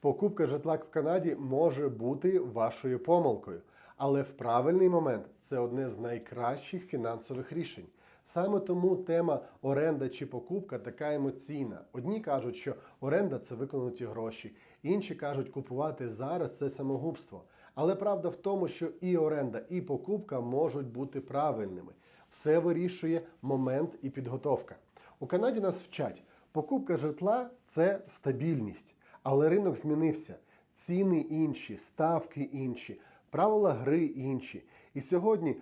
Покупка житла в Канаді може бути вашою помилкою, але в правильний момент це одне з найкращих фінансових рішень. Саме тому тема оренда чи покупка така емоційна. Одні кажуть, що оренда це виконуті гроші, інші кажуть, купувати зараз це самогубство. Але правда в тому, що і оренда, і покупка можуть бути правильними. Все вирішує момент і підготовка. У Канаді нас вчать, покупка житла це стабільність, але ринок змінився. Ціни інші, ставки інші, правила гри інші. І сьогодні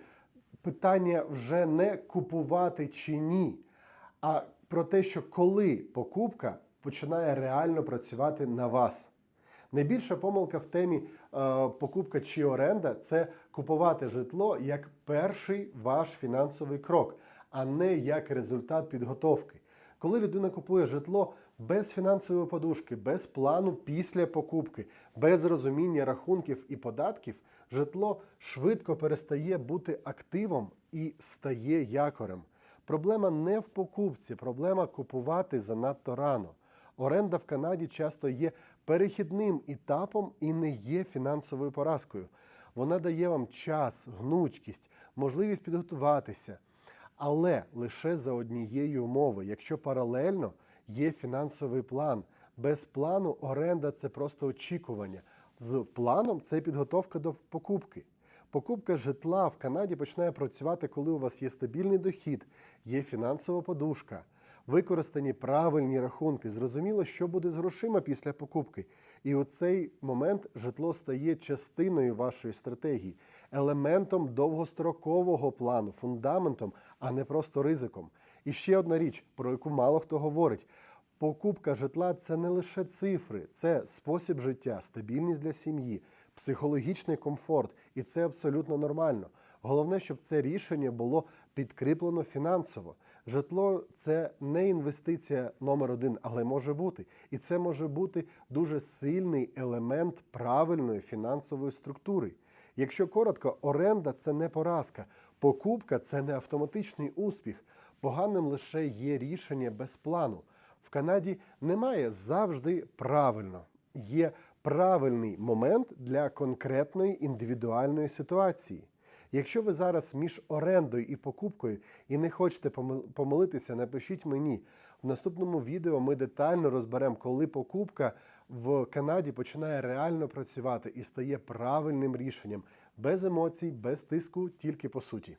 питання вже не купувати чи ні, а про те, що коли покупка починає реально працювати на вас. Найбільша помилка в темі е, покупка чи оренда це купувати житло як перший ваш фінансовий крок, а не як результат підготовки. Коли людина купує житло без фінансової подушки, без плану після покупки, без розуміння рахунків і податків, житло швидко перестає бути активом і стає якорем. Проблема не в покупці, проблема купувати занадто рано. Оренда в Канаді часто є перехідним етапом і не є фінансовою поразкою. Вона дає вам час, гнучкість, можливість підготуватися, але лише за однієї умови, якщо паралельно є фінансовий план. Без плану оренда це просто очікування. З планом це підготовка до покупки. Покупка житла в Канаді починає працювати, коли у вас є стабільний дохід, є фінансова подушка, використані правильні рахунки. Зрозуміло, що буде з грошима після покупки. І у цей момент житло стає частиною вашої стратегії, елементом довгострокового плану, фундаментом, а не просто ризиком. І ще одна річ, про яку мало хто говорить. Покупка житла це не лише цифри, це спосіб життя, стабільність для сім'ї, психологічний комфорт, і це абсолютно нормально. Головне, щоб це рішення було підкріплено фінансово. Житло це не інвестиція номер один, але може бути. І це може бути дуже сильний елемент правильної фінансової структури. Якщо коротко, оренда це не поразка, покупка це не автоматичний успіх. Поганим лише є рішення без плану. В Канаді немає завжди правильно. Є правильний момент для конкретної індивідуальної ситуації. Якщо ви зараз між орендою і покупкою і не хочете помил- помилитися, напишіть мені. В наступному відео ми детально розберемо, коли покупка в Канаді починає реально працювати і стає правильним рішенням без емоцій, без тиску, тільки по суті.